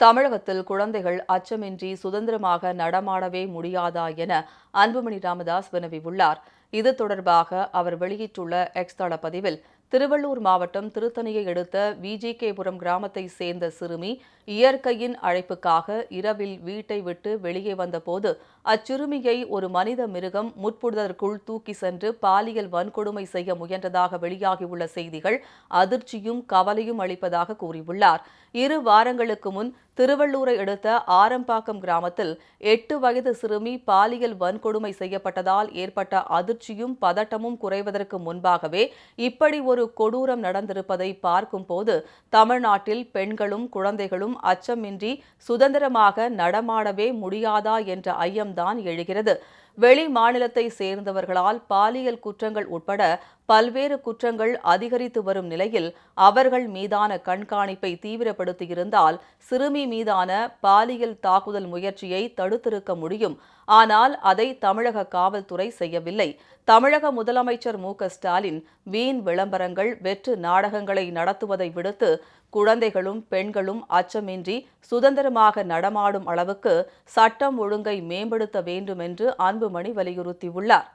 தமிழகத்தில் குழந்தைகள் அச்சமின்றி சுதந்திரமாக நடமாடவே முடியாதா என அன்புமணி ராமதாஸ் வினவியுள்ளார். இது தொடர்பாக அவர் வெளியிட்டுள்ள எக்ஸ் தள பதிவில் திருவள்ளூர் மாவட்டம் திருத்தணியை அடுத்த விஜிகேபுரம் கிராமத்தை சேர்ந்த சிறுமி இயற்கையின் அழைப்புக்காக இரவில் வீட்டை விட்டு வெளியே வந்தபோது அச்சிறுமியை ஒரு மனித மிருகம் முட்புதற்குள் தூக்கி சென்று பாலியல் வன்கொடுமை செய்ய முயன்றதாக வெளியாகியுள்ள செய்திகள் அதிர்ச்சியும் கவலையும் அளிப்பதாக கூறியுள்ளார். இரு வாரங்களுக்கு முன் திருவள்ளூரை அடுத்த ஆரம்பாக்கம் கிராமத்தில் எட்டு வயது சிறுமி பாலியல் வன்கொடுமை செய்யப்பட்டதால் ஏற்பட்ட அதிர்ச்சியும் பதட்டமும் குறைவதற்கு முன்பாகவே இப்படி ஒரு கொடூரம் நடந்திருப்பதை பார்க்கும்போது தமிழ்நாட்டில் பெண்களும் குழந்தைகளும் அச்சமின்றி சுதந்திரமாக நடமாடவே முடியாதா என்ற ஐயம்தான் எழுகிறது. வெளி மாநிலத்தை சேர்ந்தவர்களால் பாலியல் குற்றங்கள் உட்பட பல்வேறு குற்றங்கள் அதிகரித்து வரும் நிலையில் அவர்கள் மீதான கண்காணிப்பை தீவிரப்படுத்தியிருந்தால் சிறுமி மீதான பாலியல் தாக்குதல் முயற்சியை தடுத்திருக்க முடியும். ஆனால் அதை தமிழக காவல்துறை செய்யவில்லை. தமிழக முதலமைச்சர் மு. ஸ்டாலின் வீண் விளம்பரங்கள் வெற்று நாடகங்களை நடத்துவதை விடுத்து குழந்தைகளும் பெண்களும் அச்சமின்றி சுதந்திரமாக நடமாடும் அளவுக்கு சட்டம் ஒழுங்கை மேம்படுத்த வேண்டும் என்று அன்புமணி வலியுறுத்தியுள்ளார்.